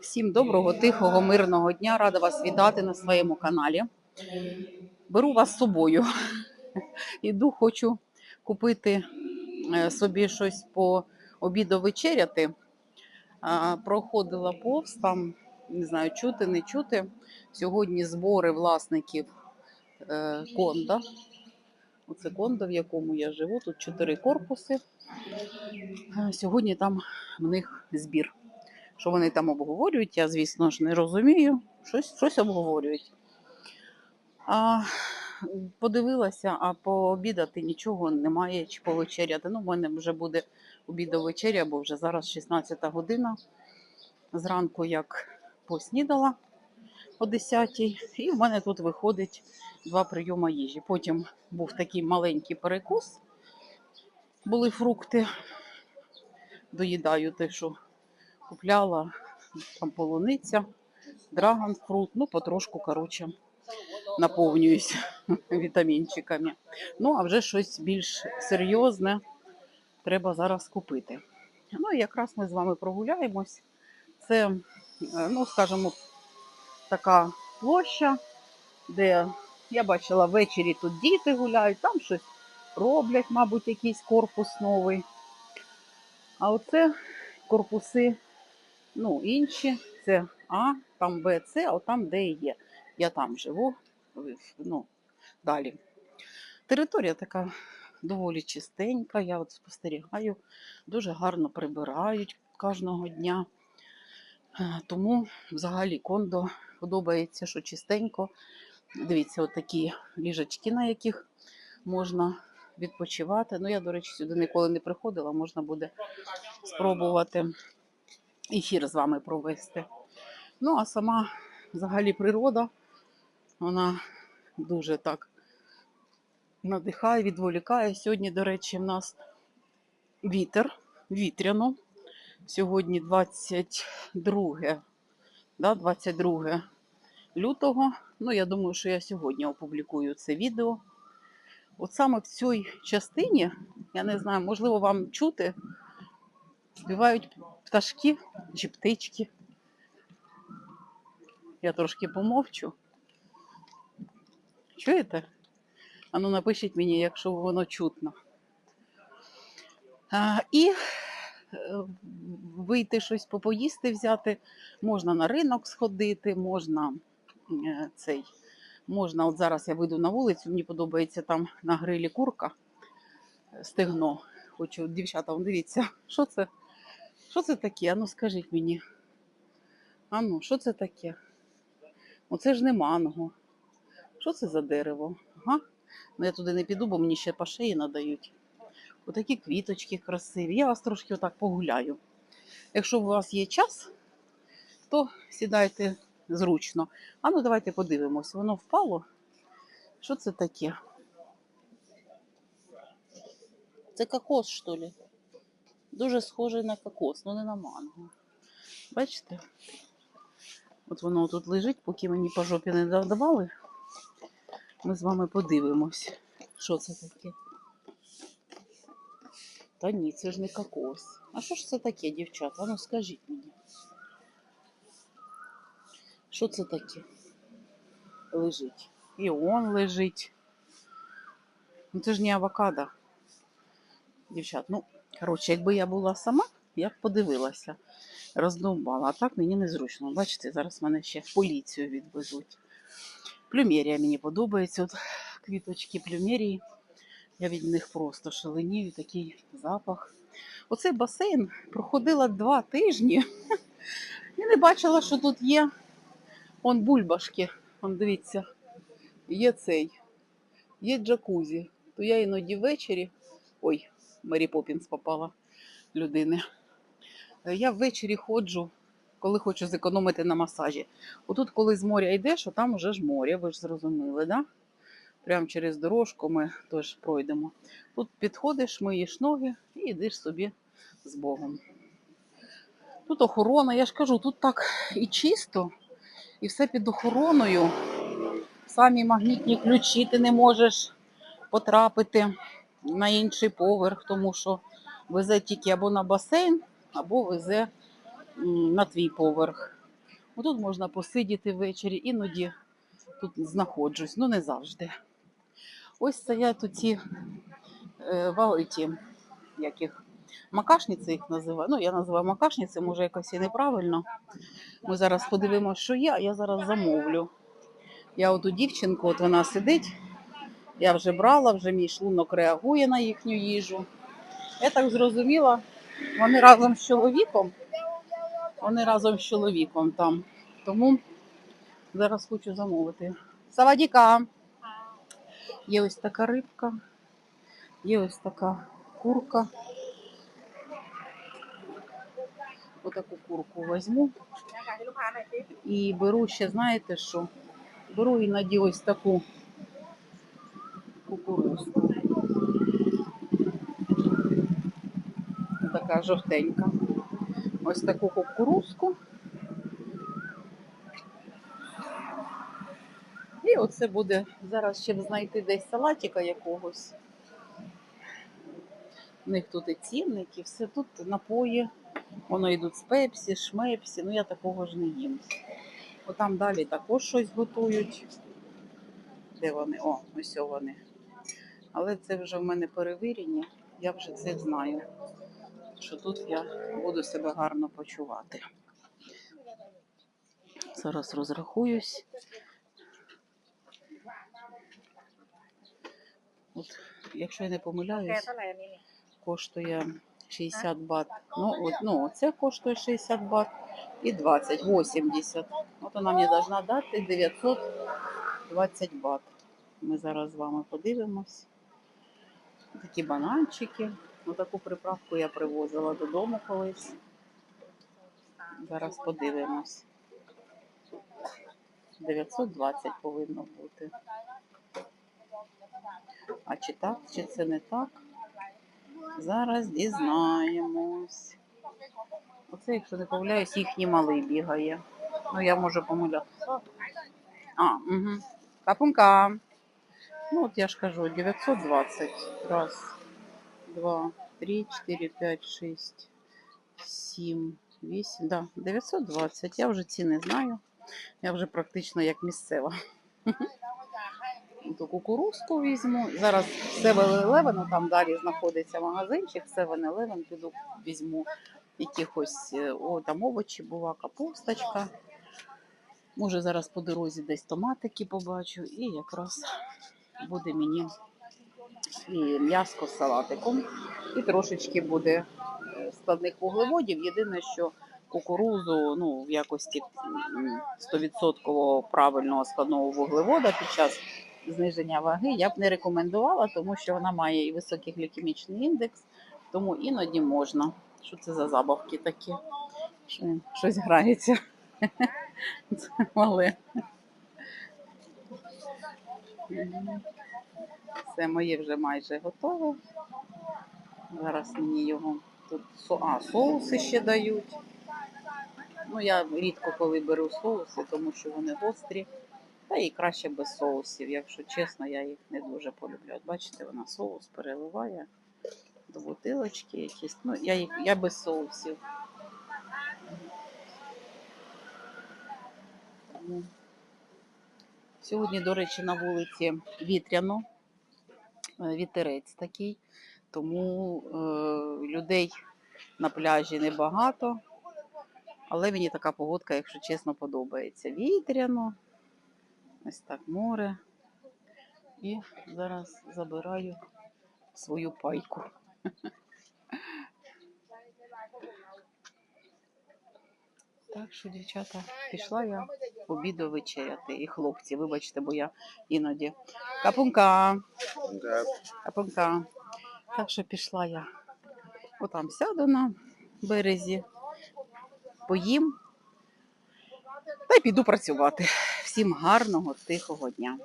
Всім доброго, тихого, мирного дня. Рада вас вітати на своєму каналі. Беру вас з собою. Іду, хочу купити е, собі щось по обіду вечеряти. Проходила повз, там не знаю, чути, не чути. Сьогодні збори власників е, конда. Оце кондо, в якому я живу. Тут чотири корпуси. Е, Сьогодні там в них збір. Що вони там обговорюють, я, звісно ж, не розумію. Щось, щось обговорюють. А, подивилася, а пообідати нічого немає чи повечеряти. Ну, в мене вже буде обідо вечеря, бо вже зараз 16 година. Зранку як поснідала о 10 і в мене тут виходить два прийоми їжі. Потім був такий маленький перекус, були фрукти. Доїдаю те, що купляла, там полуниця, драгонфрут, ну потрошку, коротше, наповнююсь вітамінчиками. Ну, а вже щось більш серйозне треба зараз купити. Ну, і якраз ми з вами прогуляємось. Це, е, ну, скажімо, така площа, де я бачила ввечері тут діти гуляють, там щось роблять, мабуть, якийсь корпус новий. А оце корпуси, ну, інші, це А, там Б, С, а там Д і Є. Я там живу, ну, далі. Територія така доволі чистенька, я от спостерігаю, дуже гарно прибирають кожного дня. Е, Тому взагалі кондо подобається, що чистенько. Дивіться, от такі ліжачки, на яких можна відпочивати. Ну, я, до речі, сюди ніколи не приходила, можна буде спробувати ефір з вами провести. Ну, а сама взагалі природа, вона дуже так надихає, відволікає. Сьогодні, до речі, в нас вітер, вітряно. Сьогодні 22, да, 22 лютого. Ну, я думаю, що я сьогодні опублікую це відео. От саме в цій частині, я не знаю, можливо, вам чути, співають пташки чи птички. Я трошки помовчу. Чуєте? Ану, напишіть мені, якщо воно чутно. А, і е, вийти щось попоїсти взяти. Можна на ринок сходити, можна е, цей. Можна, от зараз я вийду на вулицю, мені подобається там на грилі курка, е, стегно. Хочу, дівчата, дивіться, що це? Що це таке? Ану, скажіть мені. Ану, що це таке? Оце ж не манго. Що це за дерево? Ага. Ну я туди не піду, бо мені ще по шиї надають. Отакі квіточки красиві. Я вас трошки отак погуляю. Якщо у вас є час, то сідайте зручно. А ну давайте подивимось. Воно впало. Що це таке? Це кокос, що ли? Дуже схоже на кокос, але не на манго. Бачите? От воно тут лежить, поки мені по жопі не давали. Ми з вами подивимось, що це таке. Та ні, це ж не кокос. А що ж це таке, дівчата? Ну скажіть мені. Що це таке? Лежить. І он лежить. Ну це ж не авокадо. Дівчат, ну, коротше, якби я була сама, я б подивилася, роздовбала. А так мені незручно. Бачите, зараз мене ще в поліцію відвезуть. Плюмерія мені подобається. От квіточки плюмерії. Я від них просто шаленію, такий запах. Оцей басейн проходила два тижні і не бачила, що тут є. Он бульбашки. Он дивіться, є цей, є джакузі. То я іноді ввечері. Ой, Мері Поппінс попала людини. Е, Я ввечері ходжу, коли хочу зекономити на масажі. Отут, коли з моря йдеш, а там уже ж море, ви ж зрозуміли, да? Прямо через дорожку ми теж пройдемо. Тут підходиш, миєш ноги і йдеш собі з Богом. Тут охорона, я ж кажу, тут так і чисто, і все під охороною. Самі магнітні ключі ти не можеш потрапити на інший поверх, тому що везе тільки або на басейн, або везе на твій поверх. Тут можна посидіти ввечері, іноді тут знаходжусь, ну не завжди. Ось стоять тут ці е, ва- як їх, макашниці їх називаю. Ну, я називаю макашниці, може якось і неправильно. Ми зараз подивимося, що є, а я зараз замовлю. Я оту дівчинку, от вона сидить, я вже брала, вже мій шлунок реагує на їхню їжу. Я так зрозуміла, вони разом з чоловіком, вони разом з чоловіком там. Тому зараз хочу замовити. Савадіка! Є ось така рибка, є ось така курка. Отаку курку візьму. І беру ще, знаєте що? Беру іноді ось таку кукурузку. Така жовтенька. Ось таку кукурузку. І оце буде зараз ще знайти десь салатика якогось. У них тут і цінники, все тут напої. Воно йдуть з пепсі, шмепсі. Ну я такого ж не їм. Отам далі також щось готують. Де вони? О, ось вони. Але це вже в мене перевірення, я вже це знаю, що тут я буду себе гарно почувати. Зараз розрахуюсь. От, Якщо я не помиляюсь, коштує 60 бат. Ну, от, ну, Це коштує 60 бат і 20, 80. От вона мені повинна дати 920 бат. Ми зараз з вами подивимось. Такі бананчики. Отаку приправку я привозила додому колись. Зараз подивимось. 920 повинно бути. А чи так, чи це не так? Зараз дізнаємось. Оце, якщо не помиляюсь, їхній малий бігає. Ну, я можу помилятися. А, угу. Капунка. Ну, от я ж кажу, 920. Раз, два, три, чотири, п'ять, шість, сім, вісім. Да, 920. Я вже ціни знаю. Я вже практично як місцева. Ту кукурузку візьму. Зараз в 7-Eleven, там далі знаходиться магазинчик, в 7-Eleven піду візьму якихось е, о, там овочі була, капусточка. Може зараз по дорозі десь томатики побачу, і якраз буде мені і м'яско з салатиком, і трошечки буде е, складних вуглеводів. Єдине, що кукурузу ну, в якості 100% правильного складного вуглевода під час зниження ваги я б не рекомендувала, тому що вона має і високий глікемічний індекс, тому іноді можна. Що це за забавки такі? Що щось грається. Це мале. Все моє вже майже готове. Зараз мені його тут а, соуси ще дають. Ну, я рідко коли беру соуси, тому що вони гострі. Та і краще без соусів. Якщо чесно, я їх не дуже полюбляю. От бачите, вона соус переливає до бутилочки якісь. Ну, я, їх, я без соусів. Сьогодні, до речі, на вулиці вітряно, е, вітерець такий, тому е, людей на пляжі небагато. Але мені така погодка, якщо чесно, подобається. Вітряно, ось так море. І зараз забираю свою пайку. Так що, дівчата, пішла я обіду вечеряти. І хлопці, вибачте, бо я іноді. Капунка, капунка. Так що пішла я. Отам сяду на березі, поїм та й піду працювати. Всім гарного, тихого дня.